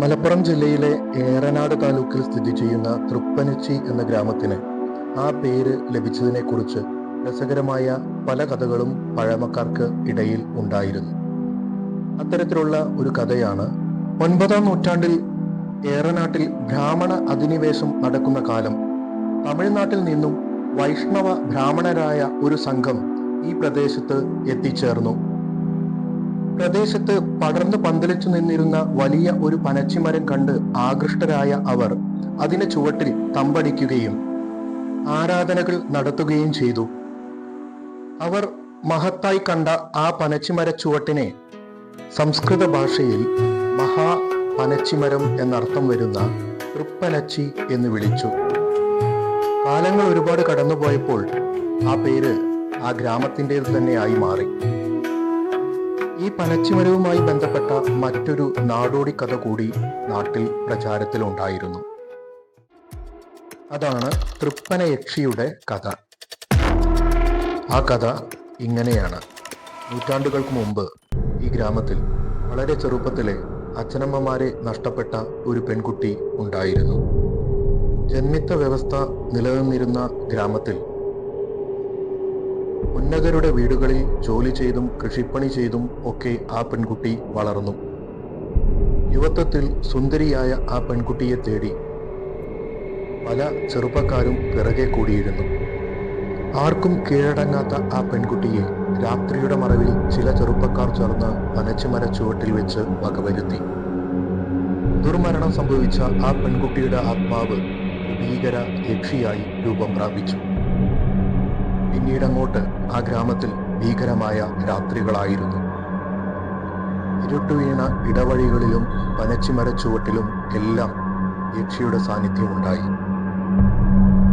മലപ്പുറം ജില്ലയിലെ ഏറനാട് താലൂക്കിൽ സ്ഥിതി ചെയ്യുന്ന തൃപ്പനച്ചി എന്ന ഗ്രാമത്തിന് ആ പേര് ലഭിച്ചതിനെക്കുറിച്ച് രസകരമായ പല കഥകളും പഴമക്കാർക്ക് ഇടയിൽ ഉണ്ടായിരുന്നു. അത്തരത്തിലുള്ള ഒരു കഥയാണ് ഒൻപതാം നൂറ്റാണ്ടിൽ ഏറനാട്ടിൽ ബ്രാഹ്മണ അധിനിവേശം നടക്കുന്ന കാലം. തമിഴ്നാട്ടിൽ നിന്നും വൈഷ്ണവ ബ്രാഹ്മണരായ ഒരു സംഘം ഈ പ്രദേശത്ത് എത്തിച്ചേർന്നു. പ്രദേശത്ത് പടർന്ന് പന്തലിച്ചു നിന്നിരുന്ന വലിയ ഒരു പനച്ചിമരം കണ്ട് ആകൃഷ്ടരായ അവർ അതിന് ചുവട്ടിൽ തമ്പടിക്കുകയും ആരാധനകൾ നടത്തുകയും ചെയ്തു. അവർ മഹത്തായി കണ്ട ആ പനച്ചിമര ചുവട്ടിനെ സംസ്കൃത ഭാഷയിൽ മഹാ പനച്ചിമരം എന്നർത്ഥം വരുന്ന തൃപ്പനച്ചി എന്ന് വിളിച്ചു. കാലങ്ങൾ ഒരുപാട് കടന്നുപോയപ്പോൾ ആ പേര് ആ ഗ്രാമത്തിന്റെ തന്നെയായി മാറി. ഈ പനച്ചിമരവുമായി ബന്ധപ്പെട്ട മറ്റൊരു നാടോടി കഥ കൂടി നാട്ടിൽ പ്രചാരത്തിലുണ്ടായിരുന്നു. അതാണ് തൃപ്പനയക്ഷിയുടെ കഥ. ആ കഥ ഇങ്ങനെയാണ്. നൂറ്റാണ്ടുകൾക്ക് മുമ്പ് ഈ ഗ്രാമത്തിൽ വളരെ ചെറുപ്പത്തിലെ അച്ഛനമ്മമാരെ നഷ്ടപ്പെട്ട ഒരു പെൺകുട്ടി ഉണ്ടായിരുന്നു. ജന്മിത്ത വ്യവസ്ഥ നിലനിന്നിരുന്ന ഗ്രാമത്തിൽ ഉന്നതരുടെ വീടുകളിൽ ജോലി ചെയ്തും കൃഷിപ്പണി ചെയ്തും ഒക്കെ ആ പെൺകുട്ടി വളർന്നു. യുവത്വത്തിൽ സുന്ദരിയായ ആ പെൺകുട്ടിയെ തേടി പല ചെറുപ്പക്കാരും പിറകെ കൂടിയിരുന്നു. ആർക്കും കീഴടങ്ങാത്ത ആ പെൺകുട്ടിയെ രാത്രിയുടെ മറവിൽ ചില ചെറുപ്പക്കാർ ചേർന്ന് പനച്ചുമര ചുവട്ടിൽ വെച്ച് വകവരുത്തി. ദുർമരണം സംഭവിച്ച ആ പെൺകുട്ടിയുടെ ആത്മാവ് ഭീകര യക്ഷിയായി രൂപം പ്രാപിച്ചു. പിന്നീട് അങ്ങോട്ട് ആ ഗ്രാമത്തിൽ ഭീകരമായ രാത്രികളായിരുന്നു. ഇരുട്ടുവീണ ഇടവഴികളിലും പനച്ചിമരച്ചുവട്ടിലും എല്ലാം യക്ഷിയുടെ സാന്നിധ്യമുണ്ടായി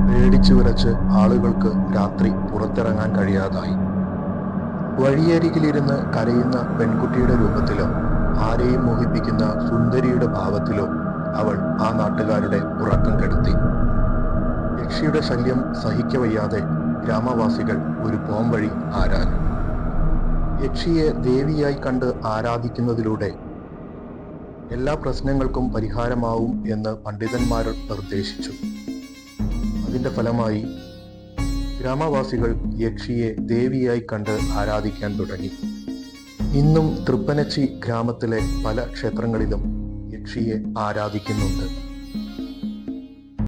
പേടിച്ചു വിറച്ച് ആളുകൾക്ക് രാത്രി പുറത്തിറങ്ങാൻ കഴിയാതായി. വഴിയരികിലിരുന്ന് കരയുന്ന പെൺകുട്ടിയുടെ രൂപത്തിലോ ആരെയും മോഹിപ്പിക്കുന്ന സുന്ദരിയുടെ ഭാവത്തിലോ അവൾ ആ നാട്ടുകാരുടെ ഉറക്കം കെടുത്തി. യക്ഷിയുടെ ശല്യം സഹിക്കവയ്യാതെ ഗ്രാമവാസികൾ ഒരു പോംവഴി ആരാഞ്ഞു. യക്ഷിയെ ദേവിയായി കണ്ട് ആരാധിക്കുന്നതിലൂടെ എല്ലാ പ്രശ്നങ്ങൾക്കും പരിഹാരമാവും എന്ന് പണ്ഡിതന്മാർ നിർദ്ദേശിച്ചു. അതിന്റെ ഫലമായി ഗ്രാമവാസികൾ യക്ഷിയെ ദേവിയായി കണ്ട് ആരാധിക്കാൻ തുടങ്ങി. ഇന്നും തൃപ്പനച്ചി ഗ്രാമത്തിലെ പല ക്ഷേത്രങ്ങളിലും യക്ഷിയെ ആരാധിക്കുന്നുണ്ട്.